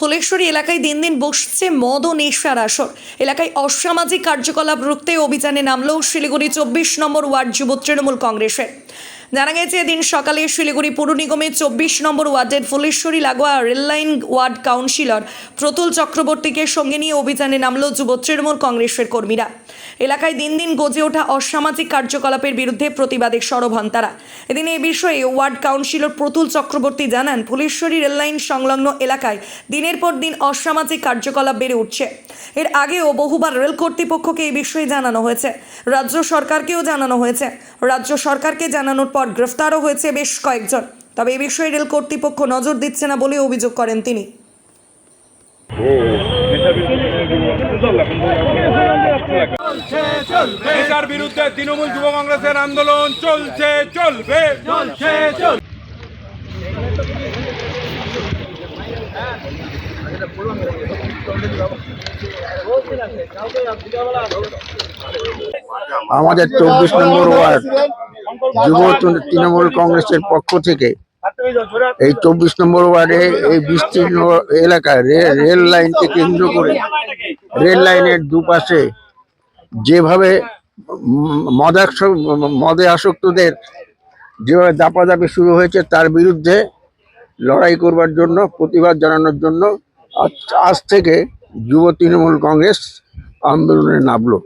ফুলেশ্বরী এলাকায় দিন দিন বসছে মদ ও নেশার আসর। এলাকায় অসামাজিক কার্যকলাপ রুখতে অভিযানে নামল শিলিগুড়ি চব্বিশ নম্বর ওয়ার্ড যুব তৃণমূল কংগ্রেসের। জানা গেছে, এদিন সকালে শিলিগুড়ি পৌর নিগমের চব্বিশ নম্বর ওয়ার্ডের ফুলেশ্বরী লাগোয়া রেললাইন ওয়ার্ড কাউন্সিলর প্রতুল চক্রবর্তীকে সঙ্গে নিয়ে অভিযানে নামলো যুব তৃণমূল কংগ্রেসের কর্মীরা। এলাকায় দিন দিন গজে ওঠা অসামাজিক কার্যকলাপের বিরুদ্ধে প্রতিবাদে সরব তারা। এদিন এই বিষয়ে ওয়ার্ড কাউন্সিলর প্রতুল চক্রবর্তী জানান, ফুলেশ্বরী রেললাইন সংলগ্ন এলাকায় দিনের পর দিন অসামাজিক কার্যকলাপ বেড়ে উঠছে। এর আগেও বহুবার রেল কর্তৃপক্ষকে এই বিষয়ে জানানো হয়েছে। রাজ্য সরকারকেও জানানো হয়েছে। রাজ্য সরকারকে জানানোর পর গ্রেফতারও হয়েছে বেশ কয়েকজন। তবে এ বিষয়ে রেল কর্তৃপক্ষ নজর দিচ্ছে না বলে অভিযোগ করেন তিনি। এটার বিরুদ্ধে তৃণমূল যুব কংগ্রেসের আন্দোলন চলছে চলবে। চলছে আমাদের চব্বিশ নম্বর ওয়ার্ড। যুব তৃণ- তৃণমূল কংগ্রেসের পক্ষ থেকে এই চব্বিশ নম্বর ওয়ার্ডে এই বিস্তীর্ণ এলাকায় রেল লাইনকে কেন্দ্র করে রেল লাইনের দুপাশে যেভাবে মদাক্ষ, মদে আসক্তদের যেভাবে দাপাদাপি শুরু হয়েছে তার বিরুদ্ধে লড়াই করবার জন্য, প্রতিবাদ জানানোর জন্য আজ থেকে যুব তৃণমূল কংগ্রেস আন্দোলনে নামলো।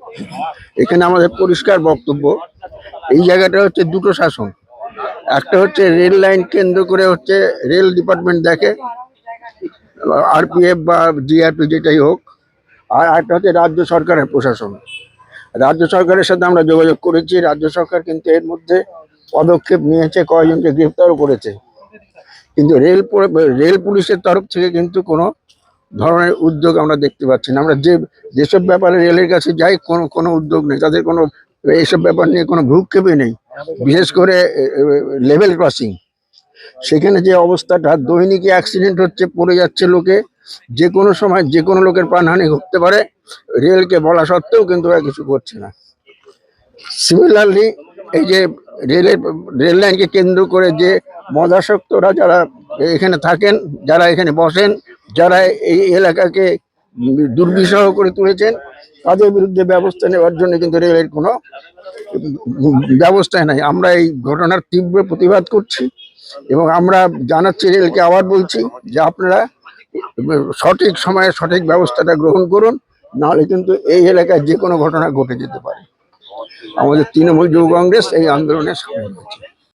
এখানে আমাদের পরিষ্কার বক্তব্য। এই জায়গাটা হচ্ছে দুটো শাসন। একটা হচ্ছে রেল লাইন কেন্দ্র করে হচ্ছে রেল ডিপার্টমেন্ট দেখে, আরপিএফ বা জিআরপি যেটাই হোক, আর একটা হচ্ছে রাজ্য সরকারের প্রশাসন। রাজ্য সরকারের সাথে আমরা যোগাযোগ করেছি, রাজ্য সরকার কিন্তু এর মধ্যে পদক্ষেপ নিয়েছে, কয়েকজনকে গ্রেফতারও করেছে। কিন্তু রেল রেল পুলিশের তরফ থেকে কিন্তু কোনো ধরনের উদ্যোগ আমরা দেখতে পাচ্ছি না। আমরা যে, যেসব ব্যাপারে রেলের কাছে যাই, কোনো কোনো উদ্যোগ নেই। তাদের কোনো এইসব ব্যাপার নিয়ে কোনো ভ্রুক্ষেপই নেই। বিশেষ করে লেভেল ক্রসিং। সেখানে যে অবস্থাটা, দৈনিক অ্যাক্সিডেন্ট হচ্ছে, পড়ে যাচ্ছে লোকে, যে কোনো সময় যে কোনো লোকের প্রাণহানি ঘটতে পারে। রেলকে বলা সত্ত্বেও কিন্তু ওরা কিছু করছে না। সিমিলারলি এই যে রেলের, রেল লাইনকে কেন্দ্র করে যে মদাসক্তরা যারা এখানে থাকেন, যারা এখানে বসেন, যারা এই এলাকাকে দুর্বিষহ করে তুলেছেন, তাদের বিরুদ্ধে ব্যবস্থা নেওয়ার জন্য কিন্তু রেলের কোনো ব্যবস্থা নাই। আমরা এই ঘটনার তীব্র প্রতিবাদ করছি এবং আমরা জানাচ্ছি রেলকে আবার বলছি যে আপনারা সঠিক সময়ে সঠিক ব্যবস্থাটা গ্রহণ করুন, নাহলে কিন্তু এই এলাকায় যে কোনো ঘটনা ঘটে যেতে পারে। আমাদের তৃণমূল যুব কংগ্রেস এই আন্দোলনে সামিল হয়েছে